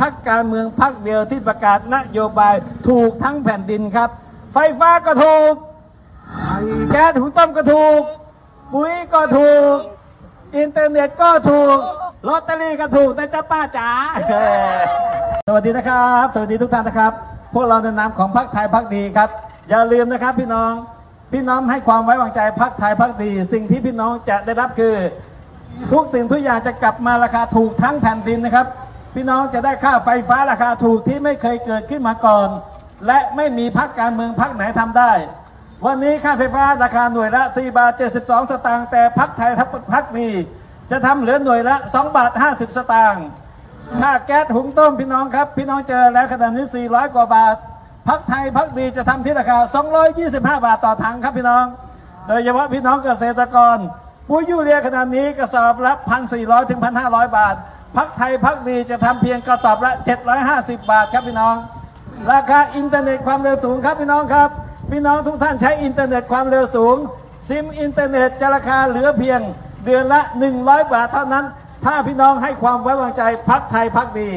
พักการเมืองพักเดียวที่ประกาศนโยบายถูกทั้งแผ่นดินครับ ไฟฟ้าก็ถูก แก๊สหุงต้มก็ถูก ปุ๋ยก็ถูก อินเทอร์เน็ตก็ถูกลอตเตอรี่ก็ถูกนะจ๊ะป้าจ๋าสวัสดีนะครับ สวัสดีทุกท่านนะครับ พวกเราในนามของพรรคไทยพรรคดีครับ อย่าลืมนะครับพี่น้องพี่น้องให้ความไว้วางใจพรรคไทยพรรคดี สิ่งที่พี่น้องจะได้รับคือ ทุกสิ่งทุกอย่างจะกลับมาราคาถูกทั้งแผ่นดินนะครับ พี่น้องจะได้ค่าไฟฟ้าราคาถูกที่ไม่เคยเกิดขึ้นมาก่อน และไม่มีพรรคการเมืองพรรคไหนทำได้ วันนี้ค่าไฟฟ้าราคาหน่วยละ4บาท72 สตางค์แต่พรรคไทยทัพพรรคดีจะทำเหลือหน่วยละ2บาท50 สตางค์ค่าแก๊สหุงต้มพี่น้องครับ พี่น้องเจอแล้วขนาดนี้ 400 กว่าบาทพรรคไทยพรรคดีจะทำที่ราคา 225 บาทต่อถังครับพี่น้อง โดยเฉพาะพี่น้องเกษตรกรปุ๋ยยูเรียขนาดนี้กระสอบละ1,400ถึง1,500 บาท พักไทยพักดีจะทำเพียงกระสอบละ 750 บาทครับพี่น้อง ราคาอินเทอร์เน็ตความเร็วสูงครับพี่น้องครับ พี่น้องทุกท่านใช้อินเทอร์เน็ตความเร็วสูง ซิมอินเทอร์เน็ตจะราคาเหลือเพียงเดือนละ 100 บาทเท่านั้น ถ้าพี่น้องให้ความไว้วางใจพักไทยพักดี